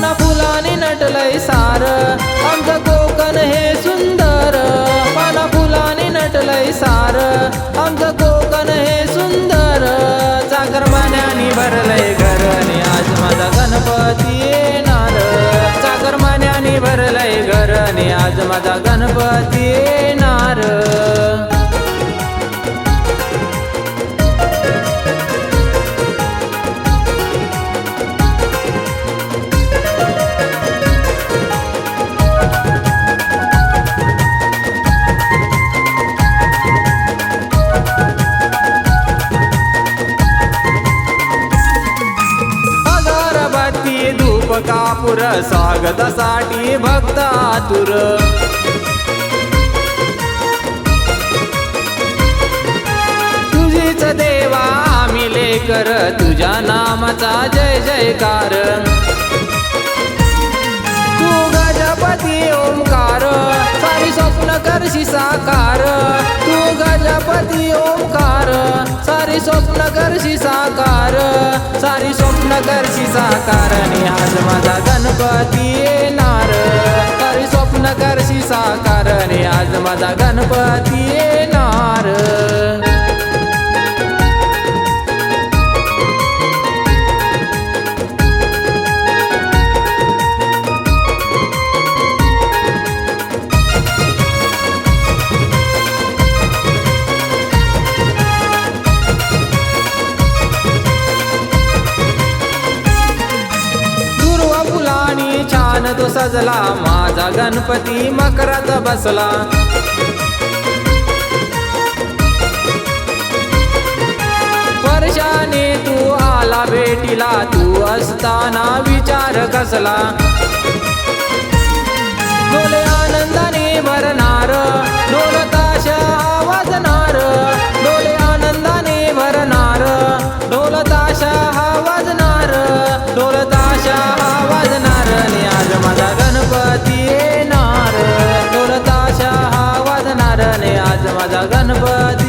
नटलंय सार. आमचं कोकण हे सुंदर. पाना फुलाने नटलय सार. आमचं कोकण हे सुंदर. चाकरमान्याने भरलय घर आणि आज माझा गणपती येणार. चाकरमान्याने भरलय घर आणि आज माझा गणपती येणार. अगरबत्ती धूप कापूर स्वागतासाठी भक्त आतुर. तुझीच देवा आम्ही लेकर तुझ्या नामाचा जय जयकार. तू गजपती ओंकार सारी स्वप्न करशी साकार. तू गजपती ओंकार सारी स्वप्न करशी साकार. सारी स्वप्न करशी साकार. आज माझा गणपती छान तो सजला माझा गणपती मकरात बसला. वर्षाने तू आला भेटीला तू असताना विचार कसला. बोले आनंदाने भरणार लगन बदी